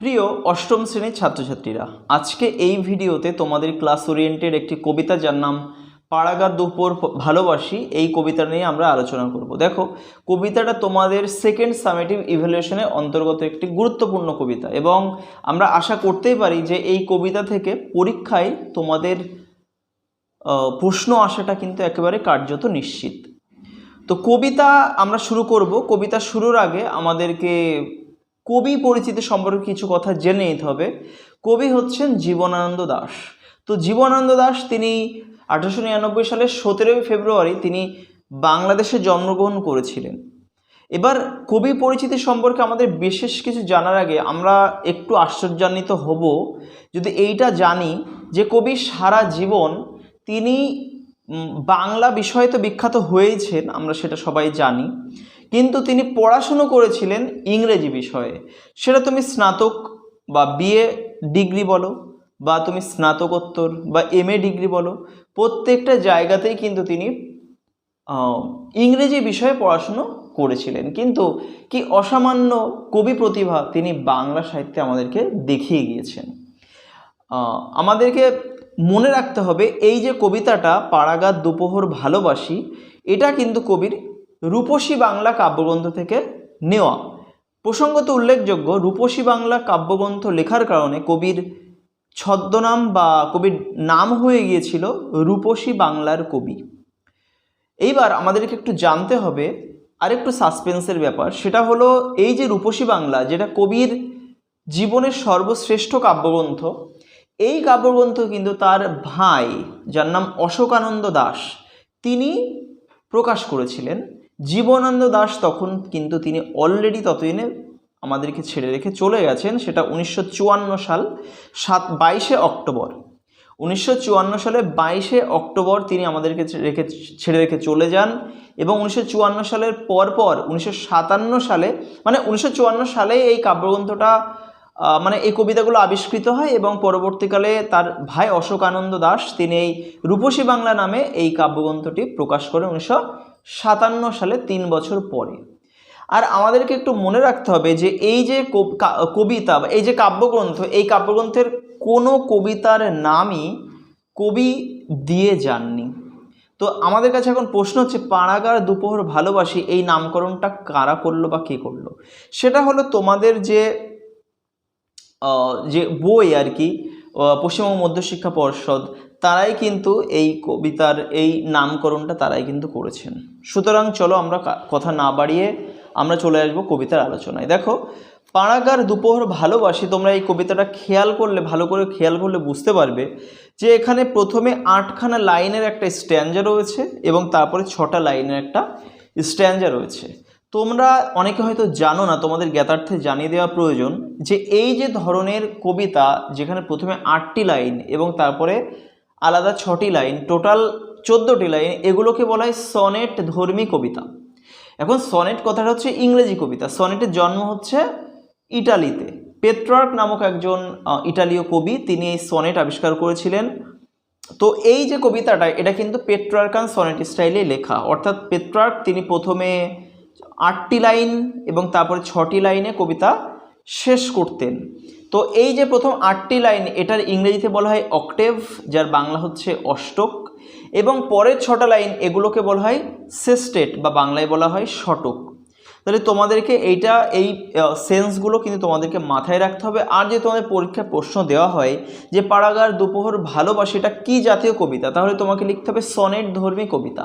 প্রিয় অষ্টম শ্রেণির ছাত্রছাত্রীরা, আজকে এই ভিডিওতে তোমাদের ক্লাস ওরিয়েন্টেড একটি কবিতা যার নাম পাড়াগার দুপুর ভালোবাসি এই কবিতা নিয়ে আমরা আলোচনা করব। দেখো, কবিতাটা তোমাদের সেকেন্ড সামেটিভ ইভ্যালুয়েশনের অন্তর্গত একটি গুরুত্বপূর্ণ কবিতা এবং আমরা আশা করতেই পারি যে এই কবিতা থেকে পরীক্ষায় তোমাদের প্রশ্ন আসাটা কিন্তু একেবারে কার্যত নিশ্চিত। তো কবিতা আমরা শুরু করব। কবিতা শুরুর আগে আমাদেরকে কবি পরিচিতি সম্পর্কে কিছু কথা জেনে নিতে হবে। কবি হচ্ছেন জীবনানন্দ দাস। তো জীবনানন্দ দাস তিনি আঠারোশো নিরানব্বই সালের সতেরোই ফেব্রুয়ারি তিনি বাংলাদেশে জন্মগ্রহণ করেছিলেন। এবার কবি পরিচিতি সম্পর্কে আমাদের বিশেষ কিছু জানার আগে আমরা একটু আশ্চর্যান্বিত হব যদি এইটা জানি যে কবি সারা জীবন তিনি বাংলা বিষয়ে তো বিখ্যাত হয়েছেন, আমরা সেটা সবাই জানি। কিন্তু তিনি পড়াশুনো করেছিলেন ইংরেজি বিষয়ে। সেটা তুমি স্নাতক বা বিএ ডিগ্রি বলো বা তুমি স্নাতকোত্তর বা এম ডিগ্রি বলো, প্রত্যেকটা জায়গাতেই কিন্তু তিনি ইংরেজি বিষয়ে পড়াশুনো করেছিলেন। কিন্তু কি অসামান্য কবি প্রতিভা তিনি বাংলা সাহিত্যে আমাদেরকে দেখিয়ে গিয়েছেন। আমাদেরকে মনে রাখতে হবে, এই যে কবিতাটা পাড়াগার দুপোহর ভালোবাসি, এটা কিন্তু কবির রূপসী বাংলা কাব্যগ্রন্থ থেকে নেওয়া। প্রসঙ্গত উল্লেখযোগ্য, রূপসী বাংলা কাব্যগ্রন্থ লেখার কারণে কবির ছদ্মনাম বা কবির নাম হয়ে গিয়েছিল রূপসী বাংলার কবি। এইবার আমাদেরকে একটু জানতে হবে, আরেকটু সাসপেন্সের ব্যাপার, সেটা হলো এই যে রূপসী বাংলা, যেটা কবির জীবনের সর্বশ্রেষ্ঠ কাব্যগ্রন্থ, এই কাব্যগ্রন্থ কিন্তু তার ভাই, যার নাম অশোকানন্দ দাস, তিনি প্রকাশ করেছিলেন। জীবনানন্দ দাস তখন কিন্তু তিনি অলরেডি ততদিনে আমাদেরকে ছেড়ে রেখে চলে গেছেন, সেটা উনিশশো চুয়ান্ন সাল, সাত, বাইশে অক্টোবর। উনিশশো চুয়ান্ন সালে বাইশে অক্টোবর তিনি আমাদেরকে রেখে ছেড়ে রেখে চলে যান এবং উনিশশো চুয়ান্ন সালের পরপর, উনিশশো সাতান্ন সালে মানে উনিশশো চুয়ান্ন সালে এই কাব্যগ্রন্থটা মানে এই কবিতাগুলো আবিষ্কৃত হয় এবং পরবর্তীকালে তার ভাই অশোক আনন্দ দাস তিনি এই রূপসী বাংলা নামে এই কাব্যগ্রন্থটি প্রকাশ করে উনিশশো সাতান্ন সালে তিন বছর পরে। আর আমাদেরকে একটু মনে রাখতে হবে যে এই যে কবিতা বা এই যে কাব্যগ্রন্থ, এই কাব্যগ্রন্থের কোনো কবিতার নামই কবি দিয়ে যাননি। তো আমাদের কাছে এখন প্রশ্ন হচ্ছে পাড়াগার দুপোহর ভালোবাসি, এই নামকরণটা কারা করল বা কে করল? সেটা হলো তোমাদের যে যে বই আর কি পশ্চিমবঙ্গ মধ্যশিক্ষা পর্ষদ তারাই কিন্তু এই কবিতার এই নামকরণটা তারাই কিন্তু করেছেন। সুতরাং চলো আমরা কথা না বাড়িয়ে আমরা চলে আসব কবিতার আলোচনায়। দেখো, পাড়াগার দুপোহর ভালোবাসি, তোমরা এই কবিতাটা খেয়াল করলে, ভালো করে খেয়াল করলে বুঝতে পারবে যে এখানে প্রথমে আটখানা লাইনের একটা স্ট্যান্ডা রয়েছে এবং তারপরে ছটা লাইনের একটা স্ট্যান্ডা রয়েছে। তোমরা অনেকে হয়তো জানো না, তোমাদের জ্ঞাতার্থে জানিয়ে দেওয়া প্রয়োজন যে এই যে ধরনের কবিতা যেখানে প্রথমে আটটি লাইন এবং তারপরে আলাদা ছটি লাইন, টোটাল চোদ্দোটি লাইন, এগুলোকে বলা হয় সনেট ধর্মী কবিতা। এখন সনেট কথাটা হচ্ছে ইংরেজি কবিতা। সনেটের জন্ম হচ্ছে ইটালিতে। পেট্রার্ক নামক একজন ইটালীয় কবি, তিনি এই সনেট আবিষ্কার করেছিলেন। তো এই যে কবিতাটা, এটা কিন্তু পেট্রার্কান সনেট স্টাইলে লেখা। অর্থাৎ পেট্রার্ক তিনি প্রথমে আটটি লাইন এবং তারপরে ছটি লাইনে কবিতা শেষ করতেন। তো এই যে প্রথম আটটি লাইন, এটার ইংরেজিতে বলা হয় অক্টেভ, যার বাংলা হচ্ছে অষ্টক, এবং পরের ছটা লাইন এগুলোকে বলা হয় সেস্টেট, বা বাংলায় বলা হয় শটক তাহলে তোমাদেরকে এইটা, এই সেন্সগুলো কিন্তু তোমাদেরকে মাথায় রাখতে হবে। আর যে তোমাদের পরীক্ষায় প্রশ্ন দেওয়া হয় যে পাড়াগার দুপোহর ভালোবাসি, এটা কী জাতীয় কবিতা? তাহলে তোমাকে লিখতে হবে সনেট ধর্মী কবিতা,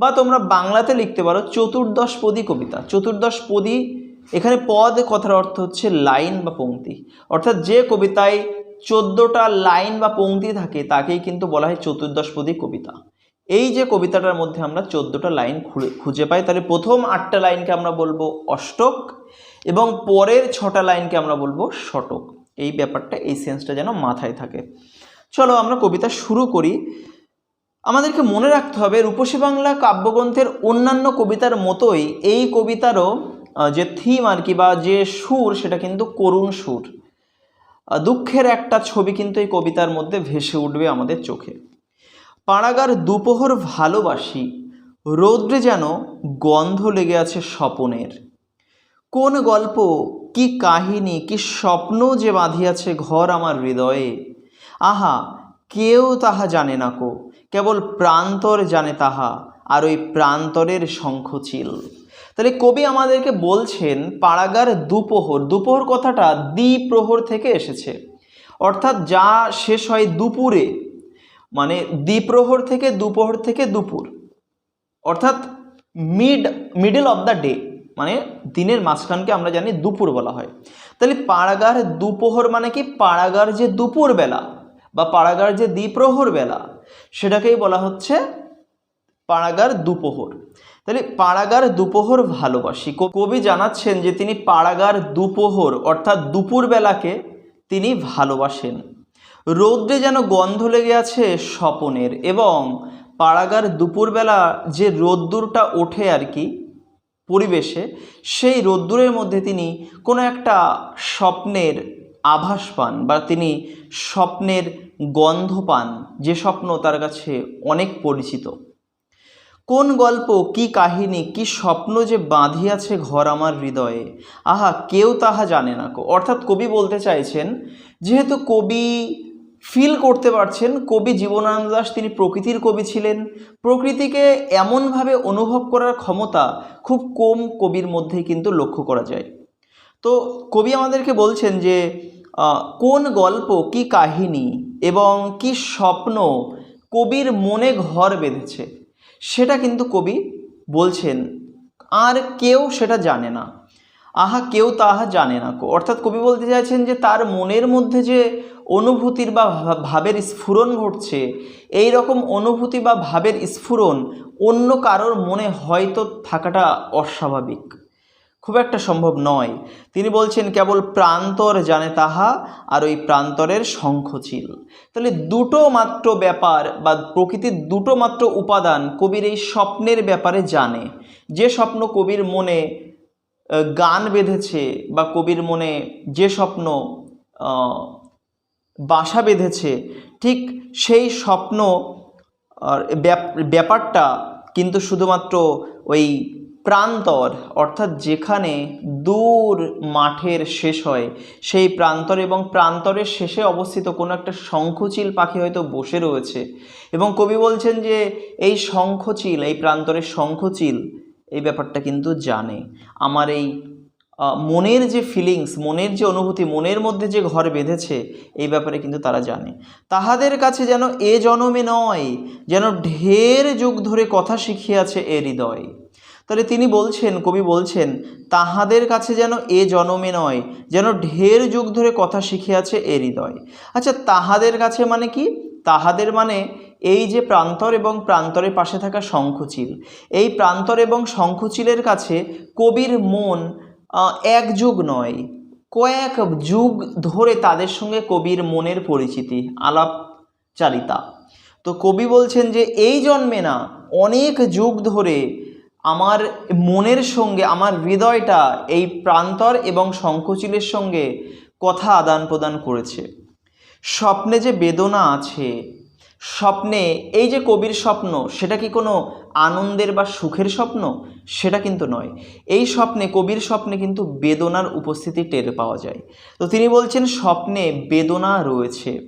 বা তোমরা বাংলাতে লিখতে পারো চতুর্দশ পদী কবিতা। চতুর্দশ পদী এখানে পদ কথার অর্থ হচ্ছে লাইন বা পংক্তি। অর্থাৎ যে কবিতায় চোদ্দোটা লাইন বা পংক্তি থাকে, তাকেই কিন্তু বলা হয় চতুর্দশপদী কবিতা। এই যে কবিতাটার মধ্যে আমরা চোদ্দোটা লাইন খুঁজে পাই, তাহলে প্রথম আটটা লাইনকে আমরা বলব অষ্টক এবং পরের ছটা লাইনকে আমরা বলব শতক এই ব্যাপারটা, এই সেন্সটা যেন মাথায় থাকে। চলো আমরা কবিতা শুরু করি। আমাদেরকে মনে রাখতে হবে, রূপসী বাংলা কাব্যগ্রন্থের অন্যান্য কবিতার মতোই এই কবিতারও যে থিম আর কি বা যে সুর, সেটা কিন্তু করুণ সুর। দুঃখের একটা ছবি কিন্তু এই কবিতার মধ্যে ভেসে উঠবে আমাদের চোখে। পাড়াগার দুপোহর ভালোবাসি, রৌদ্রে যেন গন্ধ লেগে আছে স্বপনের। কোন গল্প, কি কাহিনী, কি স্বপ্ন যে বাঁধিয়াছে ঘর আমার হৃদয়ে। আহা, কেউ তাহা জানে না কো, কেবল প্রান্তর জানে তাহা, আর ওই প্রান্তরের শঙ্খচিল। তাহলে কবি আমাদেরকে বলছেন পাড়াগার দুপোহর। দুপোহর কথাটা দ্বিপ্রহর থেকে এসেছে। অর্থাৎ যা শেষ হয় দুপুরে মানে দ্বিপ্রহর থেকে দুপোহর থেকে দুপুর। অর্থাৎ mid middle of the day মানে দিনের মাঝখানকে আমরা জানি দুপুর বলা হয়। তাহলে পাড়াগার দুপোহর মানে কি? পাড়াগার যে দুপুর বেলা বা পাড়াগার যে দ্বিপ্রহর বেলা সেটাকেই বলা হচ্ছে পাড়াগার দুপোহর। তাহলে পাড়াগার দুপোহর ভালোবাসি। কবি জানাচ্ছেন যে তিনি পাড়াগার দুপোহর অর্থাৎ দুপুর বেলাকে তিনি ভালোবাসেন। রৌদ্রে যেন গন্ধ লেগে আছে স্বপনের এবং পাড়াগার দুপুরবেলা যে রোদ্দুরটা ওঠে আর কি পরিবেশে, সেই রোদ্দুরের মধ্যে তিনি কোনো একটা স্বপ্নের আভাস পান বা তিনি স্বপ্নের গন্ধ পান, যে স্বপ্ন তার কাছে অনেক পরিচিত। কোন গল্প, কি কাহিনী, কি স্বপ্ন যে বাঁধিয়াছে ঘর আমার হৃদয়ে? আহা, কেউ তাহা জানে না অর্থাৎ কবি বলতে চাইছেন, যেহেতু কবি ফিল করতে পারছেন, কবি জীবনানন্দ দাস তিনি প্রকৃতির কবি ছিলেন, প্রকৃতিকে এমনভাবে অনুভব করার ক্ষমতা খুব কম কবির মধ্যে কিন্তু লক্ষ্য করা যায়। তো কবি আমাদেরকে বলছেন যে কোন গল্প, কি কাহিনী এবং কি স্বপ্ন কবির মনে ঘর বেঁধেছে? সেটা কিন্তু কবি বলছেন, আর কেউ সেটা জানে না। আহা, কেউ তাহা জানে না। অর্থাৎ কবি বলতে চাইছেন যে, তার মনের মধ্যে যে অনুভূতির বা ভাবের স্ফুরণ ঘটছে, এই রকম অনুভূতি বা ভাবের স্ফুরণ অন্য কারোর মনে হয়তো থাকাটা অস্বাভাবিক। খুব একটা সম্ভব নয়। তিনি বলছেন, কেবল প্রান্তর জানে তাহা আর ওই প্রান্তরের শঙ্খচিল। তাহলে দুটো মাত্র ব্যাপার বা প্রকৃতির দুটো মাত্র উপাদান কবির এই স্বপ্নের ব্যাপারে জানে। যে স্বপ্ন কবির মনে গান বেঁধেছে বা কবির মনে যে স্বপ্ন বাসা বেঁধেছে, ঠিক সেই স্বপ্ন ব্যাপারটা কিন্তু শুধুমাত্র ওই প্রান্তর, অর্থাৎ যেখানে দূর মাঠের শেষ হয়, সেই প্রান্তর এবং প্রান্তরের শেষে অবস্থিত কোনো একটা শঙ্খচিল পাখি হয়তো বসে রয়েছে। এবং কবি বলছেন যে, এই শঙ্খচিল, এই প্রান্তরের শঙ্খচিল, এই ব্যাপারটা কিন্তু জানে। আমার এই মনের যে ফিলিংস মনের যে অনুভূতি, মনের মধ্যে যে ঘর বেঁধেছে, এই ব্যাপারে কিন্তু তারা জানে। তাহাদের কাছে যেন এ জনমে নয়, যেন ঢের যুগ ধরে কথা শিখিয়াছে এ হৃদয়। তাহলে তিনি বলছেন, কবি বলছেন, তাহাদের কাছে যেন এ জনমে নয়, যেন ঢের যুগ ধরে কথা শিখিয়াছে এ হৃদয়। আচ্ছা তাহাদের কাছে মানে কি? তাহাদের মানে এই যে প্রান্তর এবং প্রান্তরের পাশে থাকা শঙ্খচিল। এই প্রান্তর এবং শঙ্খচিলের কাছে কবির মন এক যুগ নয়, কয়েক যুগ ধরে তাদের সঙ্গে কবির মনের পরিচিতি, আলাপচারিতা। তো কবি বলছেন যে, এই জন্মে না, অনেক যুগ ধরে আমার মনের সঙ্গে, আমার হৃদয়টা এই প্রান্তর এবং শঙ্খচিলের সঙ্গে কথা আদান প্রদান করেছে। স্বপ্নে যে বেদনা আছে স্বপ্নে, এই যে কবির স্বপ্ন, সেটা কি কোনো আনন্দের বা সুখের স্বপ্ন? সেটা কিন্তু নয়। এই স্বপ্নে, কবির স্বপ্নে কিন্তু বেদনার উপস্থিতি টের পাওয়া যায়। তো তিনি বলছেন, স্বপ্নে বেদনা রয়েছে।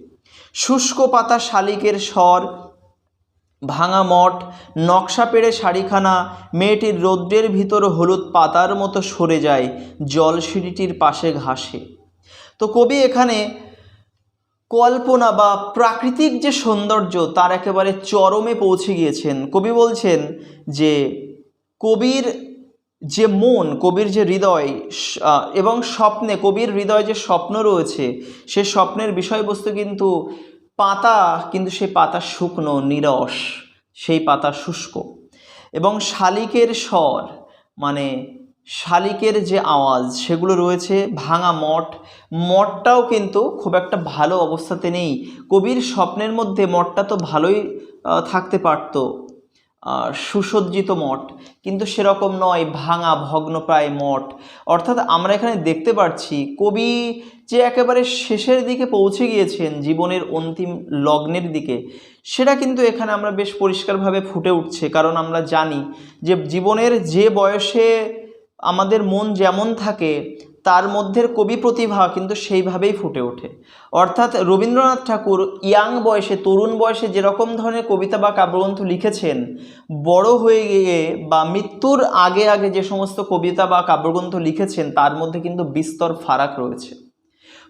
শুষ্ক পাতা শালিকের স্বর, ভাঙা মঠ, নকশা পেড়ে শাড়িখানা, মেয়েটির রৌদ্রের ভিতর হলুদ পাতার মতো সরে যায়, জলসিঁড়িটির পাশে ঘাসে। তো কবি এখানে কল্পনা বা প্রাকৃতিক যে সৌন্দর্য, তার একেবারে চরমে পৌঁছে গিয়েছেন। কবি বলছেন যে, কবির যে মন, কবির যে হৃদয় এবং স্বপ্নে, কবির হৃদয় যে স্বপ্ন রয়েছে, সে স্বপ্নের বিষয়বস্তু কিন্তু পাতা, কিন্তু সেই পাতা শুকনো, নিরস, সেই পাতা শুষ্ক। এবং শালিকের স্বর মানে শালিকের যে আওয়াজ, সেগুলো রয়েছে ভাঙা মঠ। মঠটাও কিন্তু খুব একটা ভালো অবস্থাতে নেই। কবির স্বপ্নের মধ্যে মঠটা তো ভালোই থাকতে পারতো। সুসজ্জিত মঠ। কিন্তু সেরকম নয়, ভাঙা ভগ্নপ্রায় মঠ। অর্থাৎ আমরা এখানে দেখতে পাচ্ছি কবি যে একেবারে শেষের দিকে পৌঁছে গিয়েছেন জীবনের অন্তিম লগ্নের দিকে, সেটা কিন্তু এখানে আমরা বেশ পরিষ্কারভাবে ফুটে উঠছে। কারণ আমরা জানি যে জীবনের যে বয়সে আমাদের মন যেমন থাকে, তার মধ্যে কবি প্রতিভা কিন্তু সেইভাবেই ফুটে ওঠে। অর্থাৎ রবীন্দ্রনাথ ঠাকুর ইয়াং বয়সে, তরুণ বয়সে যেরকম ধরনের কবিতা বা কাব্যগ্রন্থ লিখেছেন, বড় হয়ে গিয়ে বা মৃত্যুর আগে আগে যে সমস্ত কবিতা বা কাব্যগ্রন্থ লিখেছেন, তার মধ্যে কিন্তু বিস্তর ফারাক রয়েছে।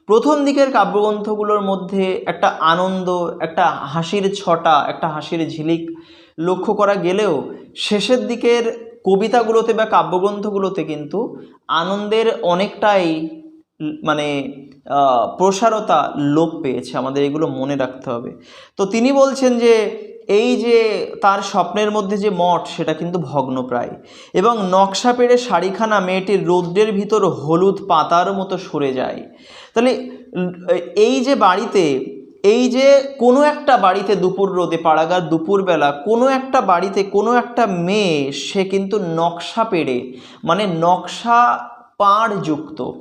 প্রথম দিকের কাব্যগ্রন্থগুলোর মধ্যে একটা আনন্দ, একটা হাসির ছটা, একটা হাসির ঝিলিক লক্ষ্য করা গেলেও শেষের দিকের কবিতাগুলোতে বা কাব্যগ্রন্থগুলোতে কিন্তু আনন্দের অনেকটাই মানে প্রসারতা লোপ পেয়েছে। আমাদের এগুলো মনে রাখতে হবে। তো তিনি বলছেন যে, এই যে তার স্বপ্নের মধ্যে যে মঠ, সেটা কিন্তু ভগ্নপ্রায়। এবং নকশা পেড়ে শাড়িখানা মেয়েটির রৌদ্রের ভিতর হলুদ পাতার মতো সরে যায়। তাহলে এই যে বাড়িতে এই যে কোনো একটা বাড়িতে দুপুর রোদে পাড়াগার দুপুরবেলা কোনো একটা বাড়িতে কোনো একটা মেয়ে সে কিন্তু নকশা পেড়ে মানে নকশা পাড় যুক্ত আহ,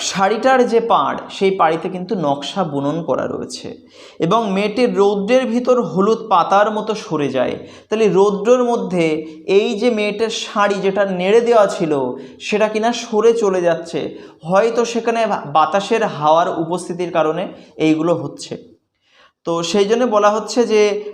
শাড়িটার যে পাড়, সেই পাড়িতে কিন্তু নকশা বুনন করা রয়েছে। এবং মেয়েটির রৌদ্রের ভিতর হলুদ পাতার মতো সরে যায়। তাহলে রৌদ্রর মধ্যে এই যে মেয়েটার শাড়ি যেটা নেড়ে দেওয়া ছিল, সেটা কিনা সরে চলে যাচ্ছে। হয়তো সেখানে বাতাসের হাওয়ার উপস্থিতির কারণে এইগুলো হচ্ছে। তো সেই জন্য বলা হচ্ছে যে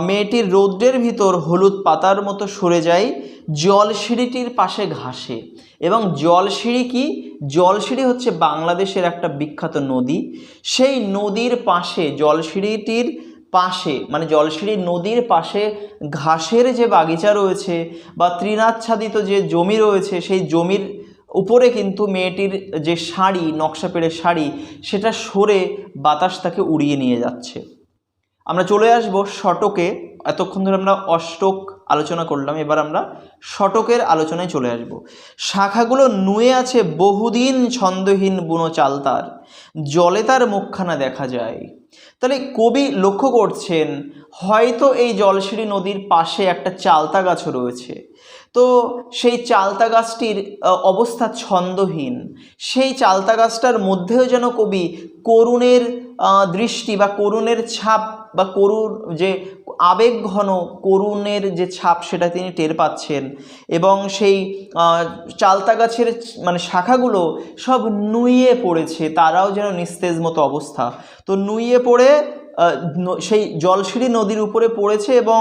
মেয়েটির রৌদ্রের ভিতর হলুদ পাতার মতো সরে যায় জলসিঁড়িটির পাশে ঘাসে। এবং জলসিঁড়ি কি? জলসিঁড়ি হচ্ছে বাংলাদেশের একটা বিখ্যাত নদী। সেই নদীর পাশে জলসিঁড়িটির পাশে মানে জলসিঁড়ি নদীর পাশে ঘাসের যে বাগিচা রয়েছে বা তৃণাচ্ছাদিত যে জমি রয়েছে, সেই জমির উপরে কিন্তু মেয়েটির যে শাড়ি, নকশা পেড়ে শাড়ি, সেটা সরে বাতাস তাকে উড়িয়ে নিয়ে যাচ্ছে। আমরা চলে আসব শটকে। এতক্ষণ ধরে আমরা অষ্টক আলোচনা করলাম, এবার আমরা শটকের আলোচনায় চলে আসব। শাখাগুলো নুয়ে আছে বহুদিন ছন্দহীন বুনো চাল তার। জলে তার মুখখানা দেখা যায়। তাহলে কবি লক্ষ্য করছেন, হয়তো এই জলসিঁড়ি নদীর পাশে একটা চালতা গাছও রয়েছে। তো সেই চালতা গাছটির অবস্থা ছন্দহীন। সেই চালতা গাছটার মধ্যেও যেন কবি করুণের দৃষ্টি বা করুণের ছাপ বা করুণ যে আবেগ ঘন করুণের যে ছাপ সেটা তিনি টের পাচ্ছেন এবং সেই চালতা গাছের মানে শাখাগুলো সব নুইয়ে পড়েছে, তারাও যেন নিস্তেজ মতো অবস্থা। তো নুইয়ে পড়ে সেই জলসিঁড়ি নদীর উপরে পড়েছে এবং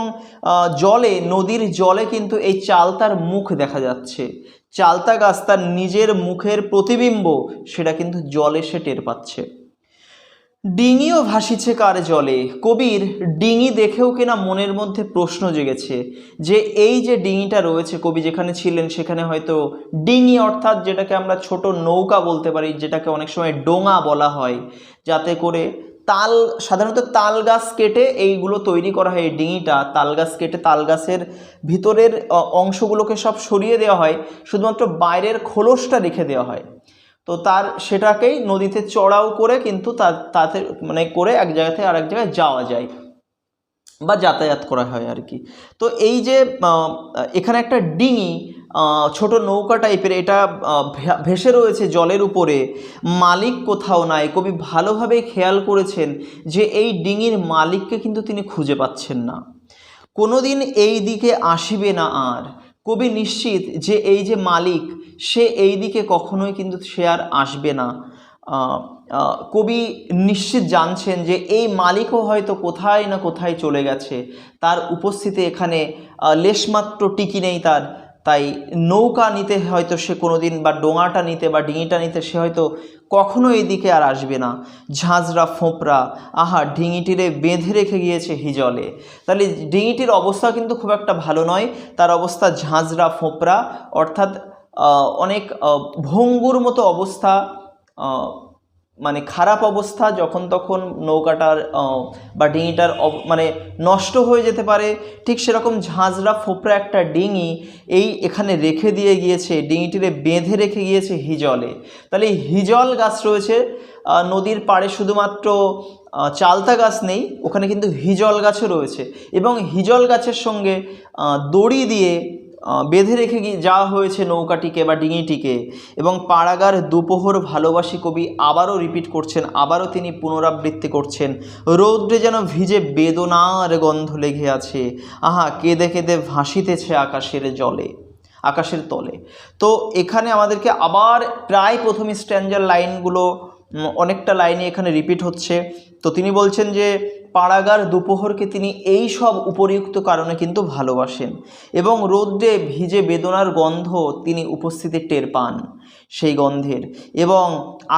জলে, নদীর জলে কিন্তু এই চালতার মুখ দেখা যাচ্ছে। চালতা গাছ তার নিজের মুখের প্রতিবিম্ব, সেটা কিন্তু জলে সে টের পাচ্ছে। ডিঙিও ভাসিছে কার জলে? কবির, ডিঙি দেখেও কিনা মনের মধ্যে প্রশ্ন জেগেছে যে এই যে ডিঙিটা রয়েছে, কবি যেখানে ছিলেন সেখানে হয়তো ডিঙি অর্থাৎ যেটাকে আমরা ছোট নৌকা বলতে পারি, যেটাকে অনেক সময় ডোঙা বলা হয়, যাতে করে তাল, সাধারণত তাল গাছ কেটে এইগুলো তৈরি করা হয়, এই ডিঙিটা। তাল গাছ কেটে তাল গাছের ভিতরের অংশগুলোকে সব সরিয়ে দেওয়া হয়, শুধুমাত্র বাইরের খোলসটা রেখে দেওয়া হয়। তো তার, সেটাকেই নদীতে চড়াও করে কিন্তু তাতে মানে করে এক জায়গা থেকে আরেক জায়গায় যাওয়া যায় বা যাতায়াত করা হয় আর কি। তো এই যে এখানে একটা ডিঙি ছোট নৌকা টাইপের, এটা ভেসে রয়েছে জলের উপরে। মালিক কোথাও নাই। কবি ভালোভাবে খেয়াল করেছেন যে এই ডিঙির মালিককে কিন্তু তিনি খুঁজে পাচ্ছেন না। কোনোদিন এই দিকে আসিবে না আর। কবি নিশ্চিত যে এই যে মালিক, সে এই দিকে কখনোই কিন্তু সে আর আসবে না। কবি নিশ্চিত জানছেন যে এই মালিকও হয়তো কোথায় না কোথায় চলে গেছে। তার উপস্থিতি এখানে লেশমাত্র টিকি নেই তার। তাই নৌকা নিতে হয়তো সে কোনোদিন বা ডোঙাটা নিতে বা ডিঙিটা নিতে সে হয়তো কখনো এদিকে আর আসবে না। ঝাঁঝরা, ফোঁপড়া, আহা, ডিঙিটিরে বেঁধে রেখে গিয়েছে হিজলে। তাহলে ডিঙিটির অবস্থা কিন্তু খুব একটা ভালো নয়। তার অবস্থা ঝাঁঝরা, ফোঁপড়া, অর্থাৎ অনেক ভঙ্গুর মতো অবস্থা মানে খারাপ অবস্থা যখন তখন নৌকাটার বা ডিঙিটার মানে নষ্ট হয়ে যেতে পারে। ঠিক সেরকম ঝাঁঝরা ফোপড়া একটা ডিঙি এই এখানে রেখে দিয়ে গিয়েছে ডিঙিটিরে বেঁধে রেখে গিয়েছে হিজলে। তাহলে হিজল গাছ রয়েছে নদীর পাড়ে শুধুমাত্র চালতা গাছ নেই, ওখানে কিন্তু হিজল গাছও রয়েছে। এবং হিজল গাছের সঙ্গে দড়ি দিয়ে বেঁধে রেখে গিয়ে যাওয়া হয়েছে নৌকাটিকে বা ডিঙিটিকে এবং পাড়াগার দুপোহর ভালোবাসি কবি আবারও রিপিট করছেন, আবারও তিনি পুনরাবৃত্তি করছেন। রৌদ্রে যেন ভিজে বেদনার গন্ধ লেগে আছে। আহা, কেঁদে কেঁদে ভাসিতেছে আকাশের জলে, আকাশের তলে। তো এখানে আমাদেরকে আবার প্রায় প্রথম স্ট্যান্ডার লাইনগুলো অনেকটা লাইনে এখানে রিপিট হচ্ছে। তো তিনি বলছেন যে পাড়াগার দুপোহরকে তিনি এই সব উপরিউক্ত কারণে কিন্তু ভালোবাসেন এবং রৌদ্রে ভিজে বেদনার গন্ধ তিনি উপস্থিতি টের পান সেই গন্ধের এবং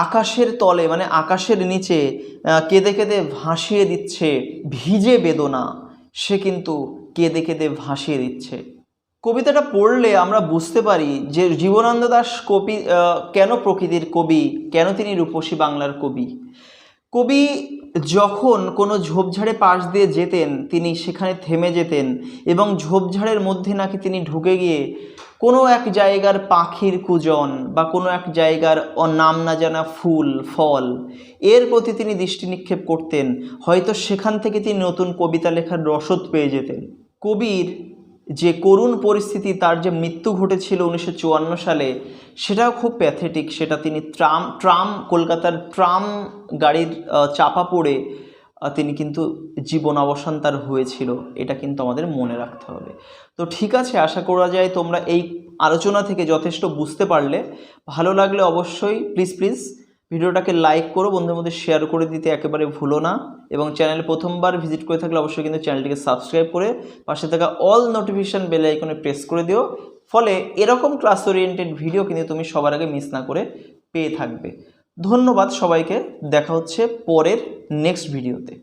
আকাশের তলে মানে আকাশের নিচে কেঁদে কেঁদে ভাসিয়ে দিচ্ছে ভিজে বেদনা। সে কিন্তু কেঁদে কেঁদে ভাসিয়ে দিচ্ছে। কবিতাটা পড়লে আমরা বুঝতে পারি যে জীবনানন্দ দাস কবি কেন প্রকৃতির কবি, কেন তিনি রূপসী বাংলার কবি? কবি যখন কোনো ঝোপঝাড়ে পাশ দিয়ে যেতেন, তিনি সেখানে থেমে যেতেন এবং ঝোপঝাড়ের মধ্যে নাকি তিনি ঢুকে গিয়ে কোনো এক জায়গার পাখির কুজন বা কোনো এক জায়গার নাম না জানা ফুল, ফল, এর প্রতি তিনি দৃষ্টি নিক্ষেপ করতেন। হয়তো সেখান থেকে তিনি নতুন কবিতা লেখার রসদ পেয়ে যেতেন। কবির যে করুণ পরিস্থিতি তার যে মৃত্যু ঘটেছিল উনিশশো চুয়ান্ন সালে, সেটাও খুব প্যাথেটিক সেটা তিনি ট্রাম ট্রাম, কলকাতার ট্রাম গাড়ির চাপা পড়ে তিনি কিন্তু জীবন অবসান তার হয়েছিল। এটা কিন্তু আমাদের মনে রাখতে হবে। তো ঠিক আছে, আশা করা যায় তোমরা এই আলোচনা থেকে যথেষ্ট বুঝতে পারলে। ভালো লাগলে অবশ্যই প্লিজ প্লিজ ভিডিওটাকে লাইক করো, বন্ধুদের মধ্যে শেয়ার করে দিতে একেবারে ভুলো না এবং চ্যানেলে প্রথমবার ভিজিট করে থাকলে অবশ্যই কিন্তু চ্যানেলটিকে সাবস্ক্রাইব করে পাশে থাকা অল নোটিফিকেশান বেল আইকনে প্রেস করে দিও। ফলে এরকম ক্লাস ওরিয়েন্টেড ভিডিও কিন্তু তুমি সবার আগে মিস না করে পেয়ে থাকবে। ধন্যবাদ সবাইকে, দেখা হচ্ছে পরের নেক্সট ভিডিওতে